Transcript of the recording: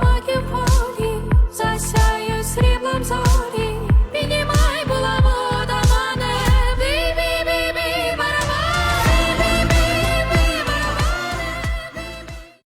Смаки в воді засяють сріблом зорі.